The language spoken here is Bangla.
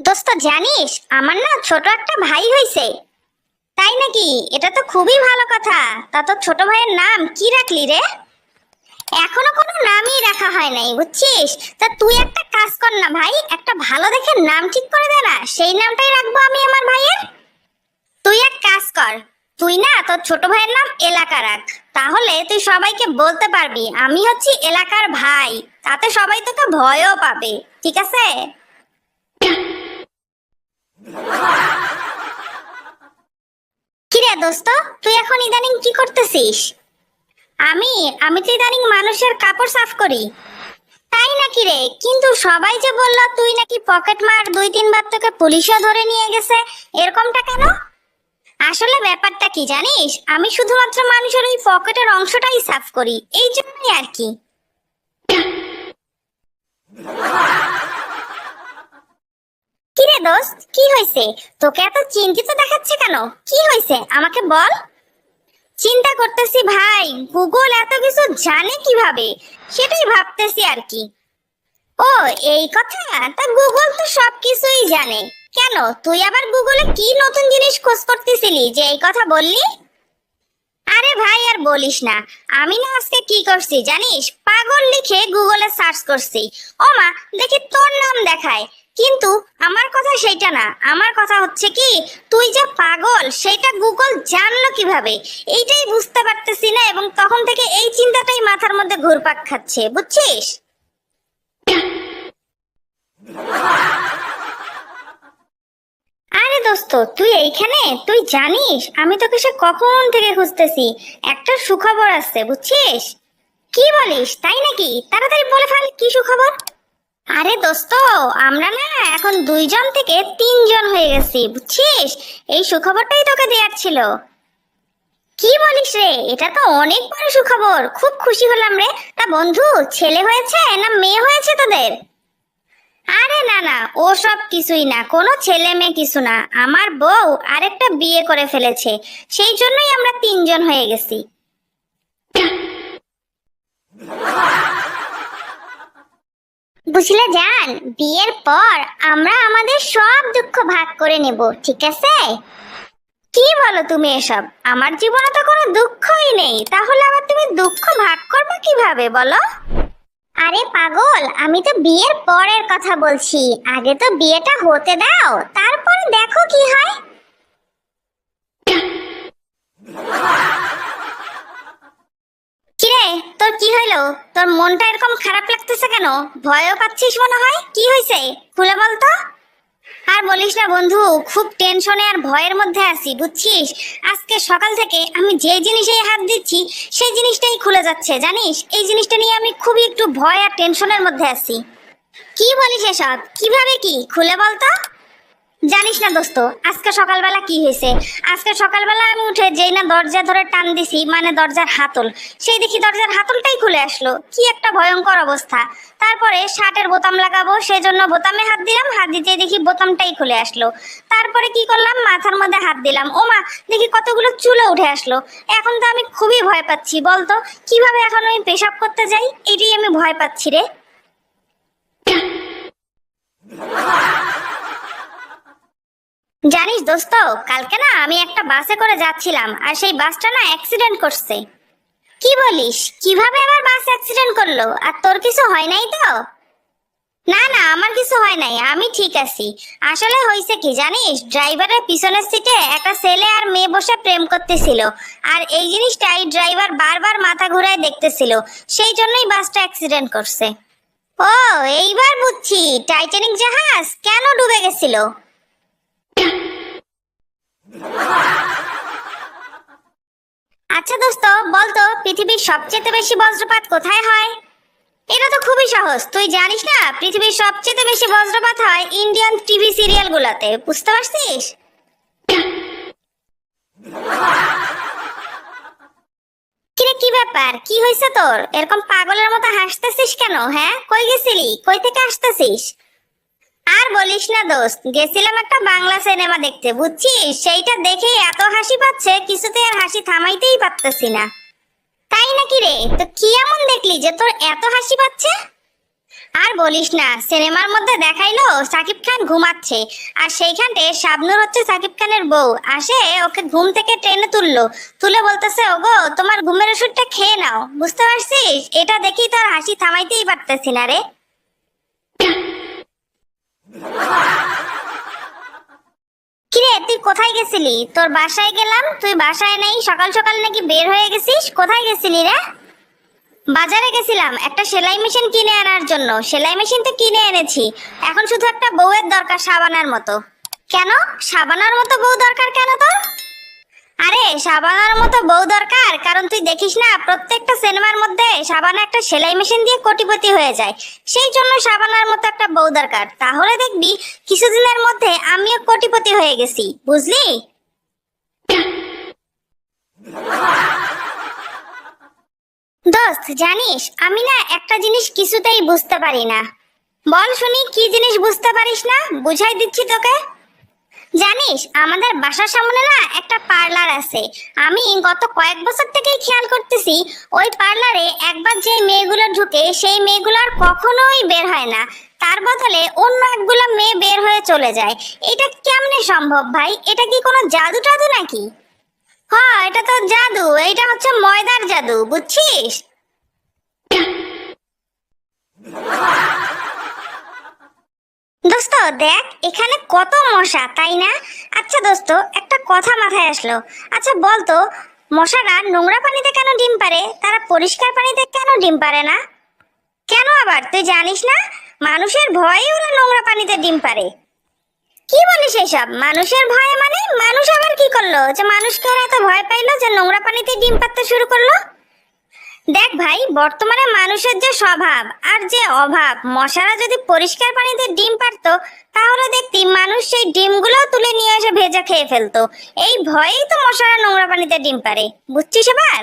দোস্ত, জানিস, আমার না ছোট একটা ভাই হইছে। তাই নাকি? এটা তো খুবই ভালো কথা। তা তোর ছোট ভাইয়ের নাম কি রাখলি রে? এখনও কোনো নামই রাখা হয় নাই, বুঝছিস? তা তুই একটা কাজ কর না ভাই, একটা ভালো দেখে নাম ঠিক করে দে না। সেই নামটাই রাখব আমি আমার ভাইয়ের। তুই এক কাজ কর, তুই না তোর ছোট ভাইয়ের নাম এলাকা রাখ। তাহলে তুই সবাইকে বলতে পারবি, আমি হচ্ছি এলাকার ভাই। তাতে সবাই তোকে ভয়ও পাবে, ঠিক আছে? কিরে দোস্ত, তুই এখন ইদানিং কি করতেছিস? আমি আমি তো ইদানিং মানুষের কাপড় সাফ করি। তাই নাকি রে? কিন্তু সবাই যে বলল তুই নাকি পকেট মার দুই তিনবার তোকে পুলিশও ধরে নিয়ে গেছে, এরকমটা কেন? আসলে ব্যাপারটা কি জানিস? আমি শুধুমাত্র মানুষের ওই পকেটের অংশটাই সাফ করি, এই জন্যই আর কি। কিরে দোস্ত, কি হয়েছে? তোকে এত চিন্তিত দেখাচ্ছে কেন? কি হয়েছে? আমাকে বল। চিন্তা করতেছি ভাই গুগল এত কিছু জানে কীভাবে? সেটাই ভাবতেছি আর কি। ও, এই কথা? তা গুগল তো সবকিছুই জানে। কেন? তুই আবার গুগলে কি নতুন জিনিস খোঁজ করতেছিলি যে এই কথা বললি? আরে ভাই, আর বলিস না। আমি না আজকে কি করছি জানিস? পাগল লিখে গুগলে সার্চ করছি। ও মা দেখি তোর নাম দেখায়। কিন্তু আমার কথা সেইটা না। আমার কথা হচ্ছে কি, তুই যে পাগল সেটা গুগল জানলো কীভাবে? এইটাই বুঝতে পারতেছি না এবং তখন থেকে এই চিন্তাটাই মাথার মধ্যে ঘুরপাক খাচ্ছে, বুঝছিস? আরে দোস্ত, তুই এইখানে? তুই জানিস, আমি তোকে সে কখন থেকে খুঁজতেছি? একটা সুখবর আসছে বুঝছিস? কি বলিস, তাই নাকি? তাড়াতাড়ি বলে ফেল, কি সুখবর? আরে দোস্ত, আমরা না এখন দুইজন থেকে তিনজন হয়ে গেছি, বুঝছিস? এই সুখবরটাই তোকে দেওয়ার ছিল। কি বলিস রে, এটা তো অনেক বড় সুখবর, খুব খুশি হলাম রে। তা বন্ধু, ছেলে হয়েছে না মেয়ে হয়েছে তোদের? আরে না না ও সব কিছুই না, কোনো ছেলে মেয়ে কিছু না। আমার বউ আরেকটা বিয়ে করে ফেলেছে, সেই জন্যই আমরা তিনজন হয়ে গেছি। বুঝলে জান, বিয়ের পর আমরা আমাদের সব দুঃখ ভাগ করে নেব, ঠিক আছে? কি বলো তুমি এসব? আমার জীবনে তো কোনো দুঃখই নেই, তাহলে আবার তুমি দুঃখ ভাগ করবে কীভাবে বলো? আরে পাগল, আমি তো বিয়ের পরের কথা বলছি, আগে তো বিয়েটা হতে দাও, তারপরে দেখো কি হয়। তোর কি হইল? তোর মনটা এরকম খারাপ লাগতেছে কেন? ভয়ও পাচ্ছিস মনে হয়? কি হয়েছে খুলে বলতো আর বলিস না বন্ধু, খুব টেনশনে আর ভয়ের মধ্যে আছি, বুঝছিস? আজকে সকাল থেকে আমি যে জিনিসে হাত দিচ্ছি, সেই জিনিসটাই খুলে যাচ্ছে, জানিস? এই জিনিসটা নিয়ে আমি খুবই একটু ভয় আর টেনশনের মধ্যে আছি। কি বলিস এসব? কীভাবে কি? খুলে বলতো জানিস না দোস্ত, আজকে সকালবেলা কি হয়েছে? আজকে সকালবেলা আমি উঠে যেই না দরজা ধরে টান দিছি মানে দরজার হাতল, সেই দেখি দরজার হাতলটাই খুলে আসলো। কি একটা ভয়ঙ্কর অবস্থা। তারপরে শার্টের বোতাম লাগাবো সেই জন্য বোতামে হাত দিলাম, হাত দিতে দেখি বোতামটাই খুলে আসলো। তারপরে কি করলাম, মাথার মধ্যে হাত দিলাম। ও মা, দেখি কতগুলো চুলো উঠে আসলো। এখন তো আমি খুবই ভয় পাচ্ছি, বলতো, কীভাবে এখন আমি পেশাব করতে যাই? এটাই আমি ভয় পাচ্ছি রে। জানিস দোস্ত, কালকে না আমি একটা বাসে করে যাচ্ছিলাম আর সেই বাসটা না অ্যাক্সিডেন্ট করছে। কি বলিস? কীভাবে আবার বাস অ্যাক্সিডেন্ট করল? আর তোর কিছু হয় নাই তো? না না, আমার কিছু হয় নাই, আমি ঠিক আছি। আসলে হয়েছে কি জানিস, ড্রাইভারের পিছনের সিটে একটা ছেলে আর মেয়ে বসে প্রেম করতেছিল। আর এই জিনিসটাই ড্রাইভার বারবার মাথা ঘুরায় দেখতেছিল। সেই জন্যই বাসটা অ্যাক্সিডেন্ট করছে। ও, এইবার বুঝছি টাইটানিক জাহাজ কেন ডুবে গেছিল? আচ্ছা দোস্ত, বলতো, পৃথিবীর সবচেয়ে বেশি বজ্রপাত কোথায় হয়? এটা তো খুবই সহজ। তুই জানিস না, পৃথিবীর সবচেয়ে বেশি বজ্রপাত হয় ইন্ডিয়ান টিভি সিরিয়াল গুলাতে বুঝতে পারছিস? কি ব্যাপার? কি হয়েছে তোর? এরকম পাগলের মতো হাসতেছিস কেন হ্যাঁ? কই গেছিলি? কই থেকে আসতেছিস? আর বলিস না দোস্ত, গেছিলাম একটা বাংলা সিনেমা দেখতে, বুঝছিস? সেইটা দেখে এত হাসি পাচ্ছে কিছুতে আর হাসি থামাইতেই পারতেছি না। তাই নাকি রে? তো কি এমন দেখলি যে তোর এত হাসি পাচ্ছে? আর বলিস না, সিনেমার মধ্যে দেখাইলো সাকিব খান ঘুমাচ্ছে, আর সেইখানে শাবনুর হচ্ছে সাকিব খানের বউ আসে ওকে ঘুম থেকে টেনে তুললো। তুলে বলতেছে, ওগো, তোমার ঘুমের ওষুধটা খেয়ে নাও। বুঝতে পারছিস? এটা দেখি তোর হাসি থামাইতেই পারতেছি না রে। কিরে, তুই কোথায় গেছিলি? তোর বাসায় গেলাম, তুই বাসায় নেই, সকাল সকাল নাকি বের হয়ে গেছিস? কোথায় গেছিলি রে? বাজারে গেছিলাম, একটা সেলাই মেশিন কিনে আনার জন্য। সেলাই মেশিন তো কিনে এনেছি। এখন শুধু একটা বউয়ের দরকার সাবানার মতো। কেন? সাবানার মতো বউ দরকার কেন তোর? আরে, সাবানার মতো বউ দরকার। কারণ তুই দেখিস না, প্রত্যেকটা সিনেমার মধ্যে সাবানা একটা সেলাই মেশিন দিয়ে কোটিপতি হয়ে যায়। সেই জন্য সাবানার মতো একটা বউ দরকার। তাহলে দেখবি, কিছুদিনের মধ্যে আমিও কোটিপতি হয়ে গেছি। বুঝলি? দোস্ত, জানিস, আমি না একটা জিনিস কিছুতেই বুঝতে পারি না। বল শুনি, কি জিনিস বুঝতে পারিস না? বুঝাই দিচ্ছি তোকে। জানিস, আমাদের বাসার সামনে না একটা পার্লার আছে। আমি গত কয়েক বছর থেকেই খেয়াল করতেছি, ওই পার্লারে একবার যে মেয়েগুলো ঢুকে, সেই মেয়েগুলো আর কখনোই বের হয় না। তার বদলে অন্য একগুলো মেয়ে বের হয়ে চলে যায়। এটা কেমনে সম্ভব ভাই? এটা কি কোনো জাদু টাদু নাকি? হ্যাঁ এটা তো জাদু। এটা হচ্ছে ময়দার জাদু, বুঝছিস? দোস্ত, দেখ, এখানে কত মশা, তাই না? আচ্ছা দোস্ত, একটা কথা মাথায় আসলো। আচ্ছা বলতো, মশারা নোংরা পানিতে কেন ডিম পারে তারা পরিষ্কার পানিতে কেন ডিম পারে না? কেন আবার? তুই জানিস না? মানুষের ভয়ে ওরা নোংরা পানিতে ডিম পারে কি বলিস এসব? মানুষের ভয়ে মানে? মানুষ আবার কি করল? যে মানুষকে এত ভয় পাইলো যে নোংরা পানিতে ডিম পাততে শুরু করল? দেখ ভাই, বর্তমানে মানুষের যে স্বভাব আর যে অভাব, মশারা যদি পরিষ্কার পানিতে ডিম পারতো, তাহলে দেখতি মানুষ সেই ডিমগুলো তুলে নিয়ে এসে ভেজা খেয়ে ফেলতো। এই ভয়েই তো মশারা নোংরা পানিতে ডিম পারে। বুঝছিস এবার?